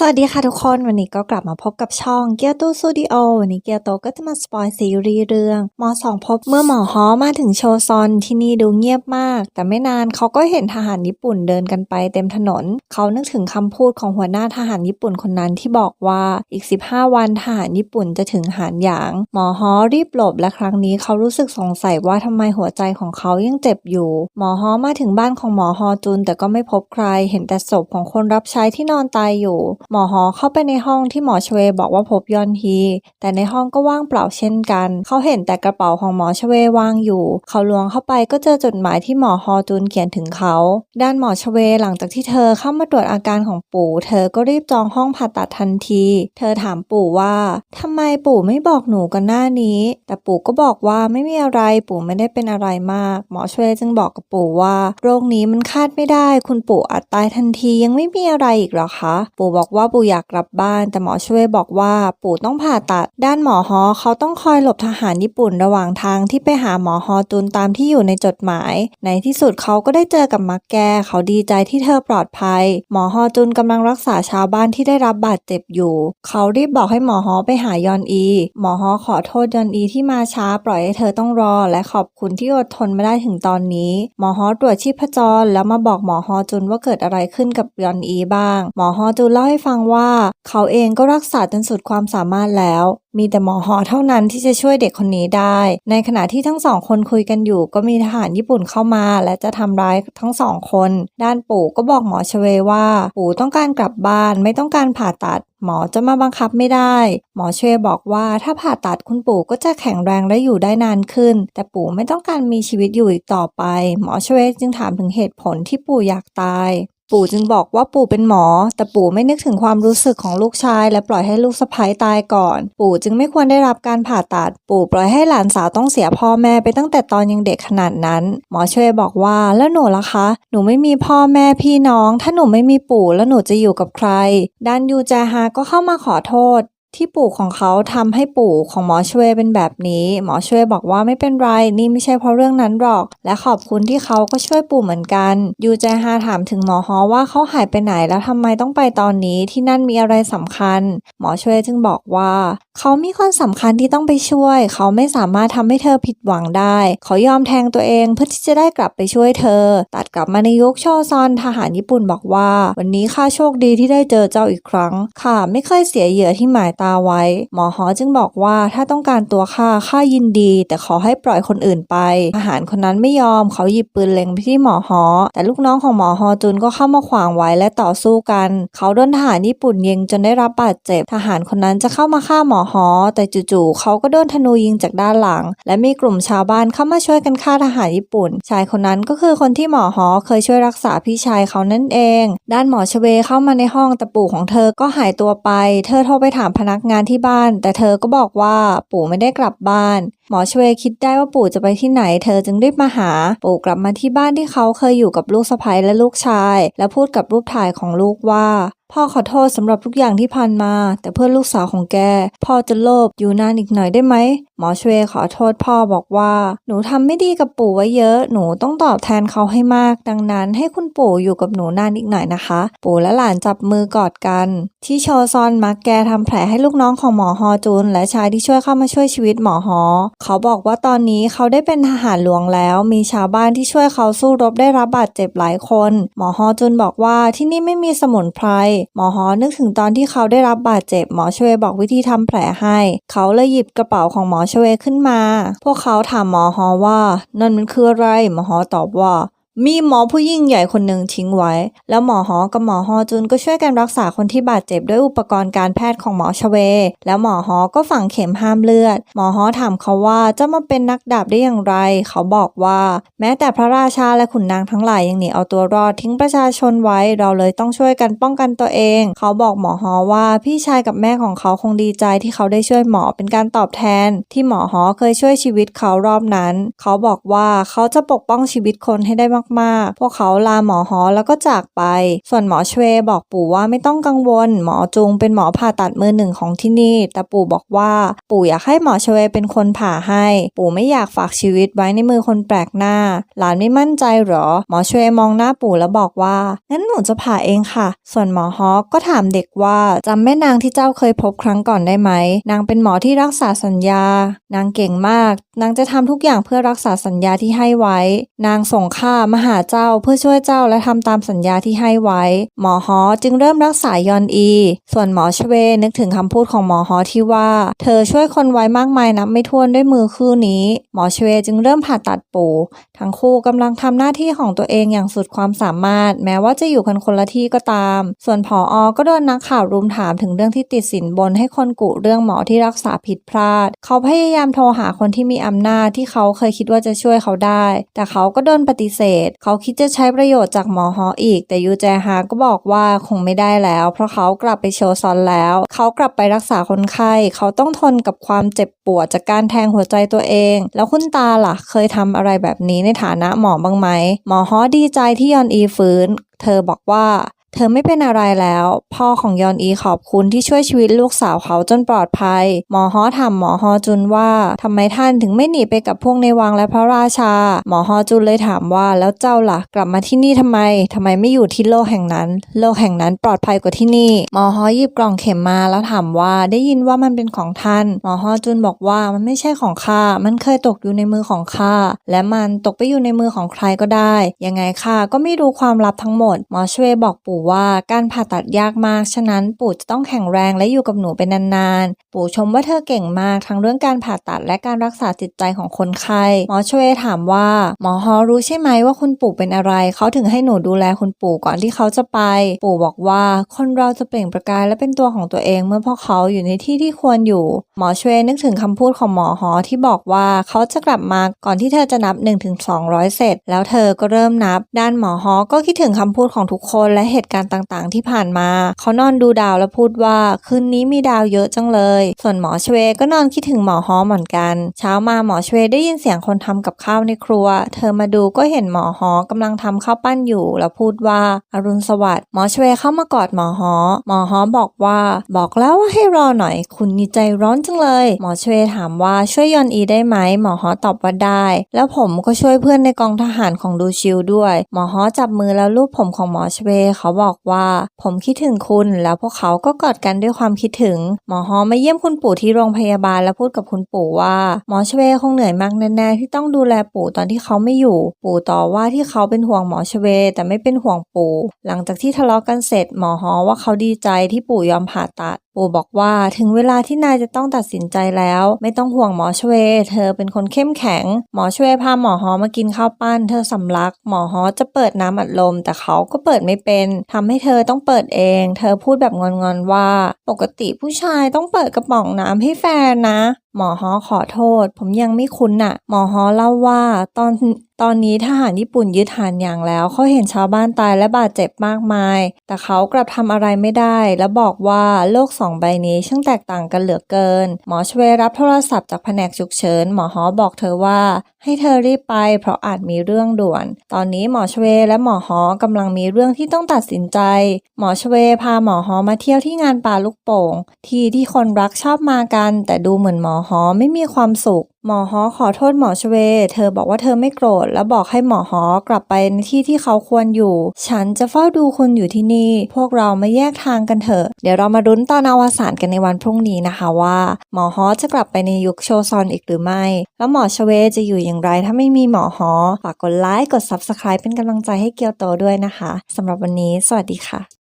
สวัสดีค่ะทุกคนวันนี้ก็กลับมาพบกับช่องเกียวโตสตูดิโอวันนี้เกียวโตก็จะมาสปอยซีรีส์เรื่องมสองพบเมื่อหมอฮอมาถึงโชซอนที่นี่ดูเงียบมาก แต่ไม่นานเขาก็เห็นทหารญี่ปุ่นเดินกันไปเต็มถนน เขานึกถึงคำพูดของหัวหน้าทหารญี่ปุ่นคนนั้นที่บอกว่าอีก 15 วันทหารญี่ปุ่นจะถึงหานหยาง หมอฮอรีบหลบและครั้งนี้เขารู้สึกสงสัยว่าทำไมหัวใจของเขายังเจ็บอยู่ หมอฮอมาถึงบ้านของหมอฮอจุนแต่ก็ไม่พบใคร เห็นแต่ศพของคนรับใช้ที่นอนตายอยู่หมอฮอเข้าไปในห้องที่หมอชเวบอกว่าพบยอนฮี แต่ในห้องก็ว่างเปล่าเช่นกัน เขาเห็นแต่กระเป๋าของหมอชเววางอยู่ เขาล้วงเข้าไปก็เจอจดหมายที่หมอฮอจุนเขียนถึงเขา ด้านหมอชเวหลังจากที่เธอเข้ามาตรวจอาการของปู่ เธอก็รีบจองห้องผ่าตัดทันที เธอถามปู่ว่าทำไมปู่ไม่บอกหนูกันหน้านี้ แต่ปู่ก็บอกว่าไม่มีอะไรปู่ไม่ได้เป็นอะไรมาก หมอชเวจึงบอกกับปู่ว่า โรคนี้มันคาดไม่ได้ คุณปู่อาจตายทันทียังไม่มีอะไรอีกหรอคะ ปู่บอกว่าปู่อยากกลับบ้าน แต่หมอช่วยบอกว่าปู่ต้องผ่าตัด ด้านหมอฮอเขาต้องคอยหลบทหารญี่ปุ่นระหว่างทางที่ไปหาหมอฮอจุนตามที่อยู่ในจดหมาย ในที่สุดเขาก็ได้เจอกับมักแก เขาดีใจที่เธอปลอดภัย หมอฮอจุนกำลังรักษาชาวบ้านที่ได้รับบาดเจ็บอยู่ เขารีบบอกให้หมอฮอไปหายอนอี หมอฮอขอโทษยอนอีที่มาช้าปล่อยให้เธอต้องรอ และขอบคุณที่อดทนมาได้ถึงตอนนี้ หมอฮอตรวจชีพจร แล้วมาบอกหมอฮอจุนว่าเกิดอะไรขึ้นกับยอนอีบ้าง หมอฮอจุนเล่าให้ฟังว่า เขาเองก็รักษาจนสุดความสามารถแล้ว มีแต่หมอฮอเท่านั้นที่จะช่วยเด็กคนนี้ได้ ในขณะที่ทั้งสองคนคุยกันอยู่ ก็มีทหารญี่ปุ่นเข้ามา และจะทำร้ายทั้งสองคน ด้านปู่ก็บอกหมอชเวว่า ปู่ต้องการกลับบ้านไม่ต้องการผ่าตัดหมอจะมาบังคับไม่ได้ หมอเชวบอกว่าถ้าผ่าตัดคุณปู่ก็จะแข็งแรงและอยู่ได้นานขึ้น แต่ปู่ไม่ต้องการมีชีวิตอยู่อีกต่อไป หมอเชวจึงถามถึงเหตุผลที่ปู่อยากตาย ปู่จึงบอกว่าปู่เป็นหมอ แต่ปู่ไม่นึกถึงความรู้สึกของลูกชาย และปล่อยให้ลูกสะพ้ายตายก่อน ปู่จึงไม่ควรได้รับการผ่าตัด ปู่ปล่อยให้หลานสาวต้องเสียพ่อแม่ไปตั้งแต่ตอนยังเด็กขนาดนั้น หมอช่วยบอกว่าแล้วหนูล่ะคะ หนูไม่มีพ่อแม่พี่น้อง ถ้าหนูไม่มีปู่แล้วหนูจะอยู่กับใคร ด้านยูแจฮาก็เข้ามาขอโทษ ที่ปู่ของเขาทำให้ปู่ของหมอช่วยเป็นแบบนี้ หมอช่วยบอกว่าไม่เป็นไรนี่ไม่ใช่เพราะเรื่องนั้นหรอก และขอบคุณที่เขาก็ช่วยปู่เหมือนกัน ยูแจฮาถามถึงหมอฮอว่าเขาหายไปไหนแล้วทำไมต้องไปตอนนี้ที่นั่นมีอะไรสำคัญ หมอช่วยจึงบอกว่าเขามีคนสำคัญที่ต้องไปช่วย เขาไม่สามารถทำให้เธอผิดหวังได้เขายอมแทงตัวเองเพื่อที่จะได้กลับไปช่วยเธอ ตัดกลับมาในยุคโชซอนทหารญี่ปุ่นบอกว่า วันนี้ข้าโชคดีที่ได้เจอเจ้าอีกครั้งข้าไม่เคยเสียเหยื่อที่หมายตาไว้ หมอฮอจึงบอกว่าถ้าต้องการตัวข้าข้ายินดี แต่ขอให้ปล่อยคนอื่นไปทหารคนนั้นไม่ยอมเขาหยิบปืนเล็งไปที่หมอฮอแต่ลูกน้องของหมอฮอจุนก็เข้ามาขวางไว้และต่อสู้กัน เขาโดนทหารญี่ปุ่นยิงจนได้รับบาดเจ็บ ทหารคนนั้นจะเข้ามาฆ่าหมอฮอแต่จู่ๆเขาก็โดนธนูยิงจากด้านหลัง และมีกลุ่มชาวบ้านเข้ามาช่วยกันฆ่าทหารญี่ปุ่น ชายคนนั้นก็คือคนที่หมอฮอเคยช่วยรักษาพี่ชายเขานั่นเอง ด้านหมอชเวเข้ามาในห้องต่ปู่ของเธอก็หายตัวไป เธอโทรไปถามพนักงานที่บ้าน แต่เธอก็บอกว่าปู่ไม่ได้กลับบ้าน หมอชเวคิดได้ว่าปู่จะไปที่ไหน เธอจึงรีบมาหา ปู่กลับมาที่บ้านที่เขาเคยอยู่กับลูกสะใภ้และลูกชาย และพูดกับรูปถ่ายของลูกว่า พ่อขอโทษสำหรับทุกอย่างที่ผ่านมา แต่เพื่อลูกสาวของแก พ่อจะโลภอยู่นานอีกหน่อยได้ไหม หมอชเวขอโทษพ่อบอกว่า หนูทำไม่ดีกับปู่ไว้เยอะ หนูต้องตอบแทนเขาให้มาก ดังนั้นให้คุณปู่อยู่กับหนูนานอีกหน่อยนะคะ ปู่และหลานจับมือกอดกันที่โชซอนมักแกทำแผลให้ลูกน้องของหมอฮอจุน และชายที่ช่วยเข้ามาช่วยชีวิตหมอฮอ เขาบอกว่าตอนนี้เขาได้เป็นทหารหลวงแล้ว มีชาวบ้านที่ช่วยเขาสู้รบได้รับบาดเจ็บหลายคน หมอฮอจุนบอกว่าที่นี่ไม่มีสมุนไพรหมอฮอนึกถึงตอนที่เขาได้รับบาดเจ็บหมอชเวบอกวิธีทำแผลให้ เขาเลยหยิบกระเป๋าของหมอชเวขึ้นมา พวกเขาถามหมอฮอว่านั่นมันคืออะไรหมอฮอตอบว่า มีหมอผู้ยิ่งใหญ่คนหนึ่งทิ้งไว้ แล้วหมอฮอกับหมอฮอจุนก็ช่วยกันรักษาคนที่บาดเจ็บด้วยอุปกรณ์การแพทย์ของหมอชเว แล้วหมอฮอก็ฝังเข็มห้ามเลือด หมอฮอถามเขาว่าจะมาเป็นนักดาบได้อย่างไร เขาบอกว่า แม้แต่พระราชาและขุนนางทั้งหลายยังหนีเอาตัวรอดทิ้งประชาชนไว้ เราเลยต้องช่วยกันป้องกันตัวเอง เขาบอกหมอฮอว่าพี่ชายกับแม่ของเขาคงดีใจที่เขาได้ช่วยหมอเป็นการตอบแทน ที่หมอฮอเคยช่วยชีวิตเขารอบนั้น เขาบอกว่าเขาจะปกป้องชีวิตคนให้ได้มากๆ พวกเขาลาหมอฮอแล้วก็จากไป ส่วนหมอชเวบอกปู่ว่าไม่ต้องกังวล หมอจุงเป็นหมอผ่าตัดมือหนึ่งของที่นี่ แต่ปู่บอกว่าปู่อยากให้หมอชเวเป็นคนผ่าให้ ปู่ไม่อยากฝากชีวิตไว้ในมือคนแปลกหน้า หลานไม่มั่นใจหรอ หมอชเวมองหน้าปู่แล้วบอกว่างั้นหนูจะผ่าเองค่ะ ส่วนหมอฮอก็ถามเด็กว่าจำแม่นางที่เจ้าเคยพบครั้งก่อนได้ไหม นางเป็นหมอที่รักษาสัญญา นางเก่งมาก นางจะทำทุกอย่างเพื่อรักษาสัญญาที่ให้ไว้ นางส่งข้ามาหาเจ้าเพื่อช่วยเจ้าและทำตามสัญญาที่ให้ไว้ หมอฮอจึงเริ่มรักษายอนอี ส่วนหมอชเวนึกถึงคำพูดของหมอฮอที่ว่า เธอช่วยคนไว้มากมายนับไม่ถ้วนด้วยมือคู่นี้ หมอชเวจึงเริ่มผ่าตัดปู่ทั้งคู่กำลังทำหน้าที่ของตัวเองอย่างสุดความสามารถ แม้ว่าจะอยู่กันคนละที่ก็ตาม ส่วนผออก็โดนนักข่าวรุมถามถึงเรื่องที่ติดสินบนให้คนกุเรื่องหมอที่รักษาผิดพลาด เขาพยายามโทรหาคนที่มีอำนาจที่เขาเคยคิดว่าจะช่วยเขาได้ แต่เขาก็โดนปฏิเสธเขาคิดจะใช้ประโยชน์จากหมอฮออีก แต่ยูแจฮาก็บอกว่าคงไม่ได้แล้ว เพราะเขากลับไปโชว์ซอนแล้ว เขากลับไปรักษาคนไข้ เขาต้องทนกับความเจ็บปวดจากการแทงหัวใจตัวเอง แล้วคุณตาล่ะ เคยทำอะไรแบบนี้ในฐานะหมอบ้างไหม หมอฮอดีใจที่ยอนอีฟื้นเธอบอกว่า เธอไม่เป็นอะไรแล้ว พ่อของยอนอีขอบคุณที่ช่วยชีวิตลูกสาวเขาจนปลอดภัย หมอฮอถามหมอฮอจุนว่าทำไมท่านถึงไม่หนีไปกับพวกในวังและพระราชา หมอฮอจุนเลยถามว่าแล้วเจ้าล่ะ กลับมาที่นี่ทำไมทำไมไม่อยู่ที่โลกแห่งนั้น โลกแห่งนั้นปลอดภัยกว่าที่นี่ หมอฮอหยิบกล่องเข็มมาแล้วถามว่าได้ยินว่ามันเป็นของท่าน หมอฮอจุนบอกว่ามันไม่ใช่ของข้ามันเคยตกอยู่ในมือของข้าและมันตกไปอยู่ในมือของใครก็ได้ยังไงข้าก็ไม่รู้ความลับทั้งหมด หมอช่วยบอกปู่ว่าการผ่าตัดยากมาก ฉะนั้นปู่จะต้องแข็งแรงและอยู่กับหนูเป็นนานๆ ปู่ชมว่าเธอเก่งมากทั้งเรื่องการผ่าตัดและการรักษาจิตใจของคนไข้ หมอช่วยถามว่า หมอฮอรู้ใช่ไหมว่าคุณปู่เป็นอะไร เขาถึงให้หนูดูแลคุณปู่ก่อนที่เขาจะไป ปู่บอกว่าคนเราจะเปล่งประกายและเป็นตัวของตัวเองเมื่อพวกเขาอยู่ในที่ที่ควรอยู่ หมอช่วยนึกถึงคำพูดของหมอฮอที่บอกว่าเขาจะกลับมาก่อนที่เธอจะนับ1ถึง200 เสร็จ แล้วเธอก็เริ่มนับ ด้านหมอฮอก็คิดถึงคำพูดของทุกคนและเหตุการณ์ต่างๆ ที่ผ่านมา เขานอนดูดาวแล้วพูดว่าคืนนี้มีดาวเยอะจังเลย ส่วนหมอชเวก็นอนคิดถึงหมอฮอเหมือนกัน เช้ามาหมอชเวได้ยินเสียงคนทำกับข้าวในครัว เธอมาดูก็เห็นหมอฮอกำลังทำข้าวปั้นอยู่ แล้วพูดว่าอรุณสวัสดิ์หมอชเวเข้ามากอดหมอฮอหมอฮอบอกว่าบอกแล้วว่าให้รอหน่อย คุณนี่ใจร้อนจังเลย หมอชเวถามว่าช่วยยอนอีได้ไหมหมอฮอตอบว่าได้ แล้วผมก็ช่วยเพื่อนในกองทหารของดูชิวด้วย หมอฮอจับมือแล้วลูบผมของหมอชเวเขาบอกว่า ผมคิดถึงคุณ แล้วพวกเขาก็กอดกันด้วยความคิดถึง หมอฮอมาเยี่ยมคุณปู่ที่โรงพยาบาลและพูดกับคุณปู่ว่า หมอชเวคงเหนื่อยมากแน่ๆที่ต้องดูแลปู่ตอนที่เขาไม่อยู่ ปู่ต่อว่าที่เขาเป็นห่วงหมอชเว แต่ไม่เป็นห่วงปู่ หลังจากที่ทะเลาะกันเสร็จหมอฮอว่าเขาดีใจที่ปู่ยอมผ่าตัด ปู่บอกว่าถึงเวลาที่นายจะต้องตัดสินใจแล้ว ไม่ต้องห่วงหมอชเว เธอเป็นคนเข้มแข็ง หมอชเวพาหมอฮอมากินข้าวปั้น เธอสำลัก หมอฮอจะเปิดน้ำอัดลม แต่เขาก็เปิดไม่เป็นทำให้เธอต้องเปิดเอง เธอพูดแบบงอนๆว่า ปกติผู้ชายต้องเปิดกระป๋องน้ำให้แฟนนะหมอฮอขอโทษ ผมยังไม่คุ้นน่ะ หมอฮอเล่าว่าตอนตอนนี้ทหารญี่ปุ่นยึดหานอย่างแล้ว เขาเห็นชาวบ้านตายและบาดเจ็บมากมาย แต่เขากลับทำอะไรไม่ได้ และบอกว่าโลกสองใบนี้ช่างแตกต่างกันเหลือเกิน หมอชเวรับโทรศัพท์จากแผนกฉุกเฉิน หมอฮอบอกเธอว่า ให้เธอรีบไป เพราะอาจมีเรื่องด่วน ตอนนี้หมอชเวและหมอฮอกำลังมีเรื่องที่ต้องตัดสินใจ หมอชเวพาหมอฮอมาเที่ยวที่งานป่าลูกโป่ง ที่ที่คนรักชอบมากัน แต่ดูเหมือนหมอฮอไม่มีความสุข หมอฮอขอโทษหมอชเว เธอบอกว่าเธอไม่โกรธ แล้วบอกให้หมอฮอกลับไปในที่ที่เขาควรอยู่ ฉันจะเฝ้าดูคุณอยู่ที่นี่ พวกเรามาแยกทางกันเถอะ เดี๋ยวเรามารุ้นตอนอวสานกันในวันพรุ่งนี้นะคะว่า หมอฮอจะกลับไปในยุคโชซอนอีกหรือไม่ แล้วหมอชเวจะอยู่อย่างไรถ้าไม่มีหมอฮอฝากกดไลค์กด Subscribe เป็นกำลังใจให้เกียวโตด้วยนะคะสำหรับวันนี้ สวัสดีค่ะ